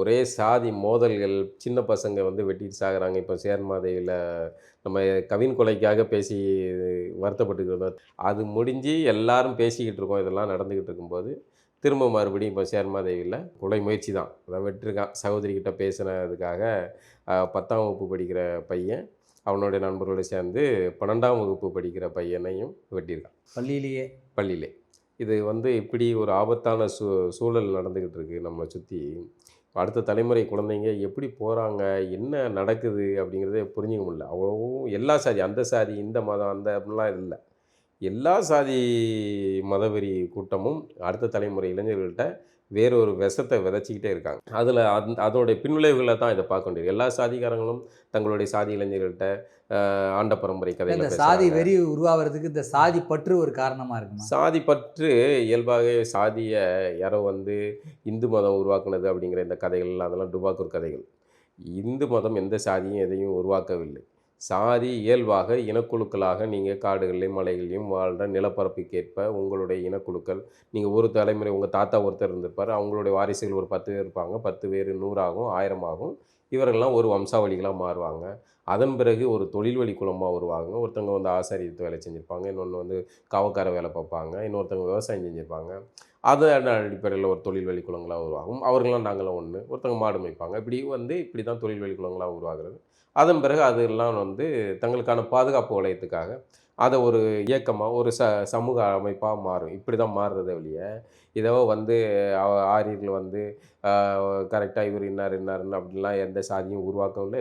ஒரே சாதி மோதல்கள் சின்ன பசங்க வந்து வெட்டிட்டு சாகுறாங்க. இப்போ சேர்மாதையில் நம்ம கவின் கொலைக்காக பேசி வருத்தப்பட்டுக்கிறோம் அது முடிஞ்சு எல்லாரும் பேசிக்கிட்டு இருக்கோம். இதெல்லாம் நடந்துக்கிட்டு இருக்கும்போது திரும்ப மறுபடியும் இப்போ சேர்மாதேவியில் கொலை முயற்சி தான். அதை வெட்டிருக்கான். சகோதரிக்கிட்ட பேசுனதுக்காக பத்தாம் வகுப்பு படிக்கிற பையன் அவனுடைய நண்பர்களோடு சேர்ந்து பன்னெண்டாம் வகுப்பு படிக்கிற பையனையும் வெட்டியிருக்கான். பள்ளியிலேயே? பள்ளியிலே. இது வந்து இப்படி ஒரு ஆபத்தான சூ சூழல் நடந்துக்கிட்டு இருக்கு நம்மளை சுற்றி அடுத்த தலைமுறை குழந்தைங்க எப்படி போகிறாங்க என்ன நடக்குது? அப்படிங்கிறதே புரிஞ்சுக்க முடியல. அவ்வளோவும் எல்லா சாதி அந்த சாதி இந்த மதம் அந்த அப்படிலாம் இல்லை. எல்லா சாதி மதவெறி கூட்டமும் அடுத்த தலைமுறை இளைஞர்கள்ட்ட வேற ஒரு விஷத்தை விதைச்சிக்கிட்டே இருக்காங்க. அதில் அந் அதனுடைய பின்விளைவுகளை தான் இதை பார்க்க வேண்டியது. எல்லா சாதிக்காரங்களும் தங்களுடைய சாதி இளைஞர்கள்ட்ட ஆண்ட பரம்பரை இந்த கதைகளை சாதி. வெறி உருவாகிறதுக்கு இந்த சாதி பற்று ஒரு காரணமா இருக்குமா? சாதி பற்று இயல்பாகவே சாதியை யாரோ வந்து இந்து மதம் உருவாக்குனது அப்படிங்கிற இந்த கதைகள் அதெல்லாம் டுபாக்கூர் கதைகள். இந்து மதம் எந்த சாதியும் எதையும் உருவாக்கவில்லை. சாதி இயல்பாக இனக்குழுக்களாக நீங்கள் காடுகள்லையும் மலைகள்லையும் வாழ்கிற நிலப்பரப்புக்கேற்ப உங்களுடைய இனக்குழுக்கள். நீங்கள் ஒரு தலைமுறை உங்கள் தாத்தா ஒருத்தர் இருந்திருப்பார். அவங்களுடைய வாரிசுகள் ஒரு பத்து பேர் இருப்பாங்க. பத்து பேர் நூறாகும் ஆயிரம் ஆகும். இவர்கள்லாம் ஒரு வம்சாவளிகளாக மாறுவாங்க. அதன் பிறகு ஒரு தொழில் வழி குலமாக வருவாங்க ஒருத்தவங்க வந்து ஆசாரியத்து வேலை செஞ்சுருப்பாங்க. இன்னொன்று வந்து காவக்கார வேலை பார்ப்பாங்க. இன்னொருத்தவங்க விவசாயம் செஞ்சுருப்பாங்க. அதன் அடிப்படையில் ஒரு தொழில் வழி குலங்களாக உருவாகும். அவர்களாம் நாங்களும் ஒன்று ஒருத்தவங்க மாடு மேய்ப்பாங்க. இப்படி வந்து இப்படி தான் தொழில் வழி குலங்களாக உருவாகிறது. அதன் பிறகு அதெல்லாம் வந்து தங்களுக்கான பாதுகாப்பு வளையத்துக்காக அதை ஒரு இயக்கமாக ஒரு ச சமூக அமைப்பாக மாறும். இப்படி தான் மாறுறது ஒழிய இதோ வந்து ஆரியர்கள் வந்து கரெக்டாக இவர் இன்னார் இன்னார்னு அப்படிலாம் எந்த சாதியும் உருவாக்கவும் இல்லை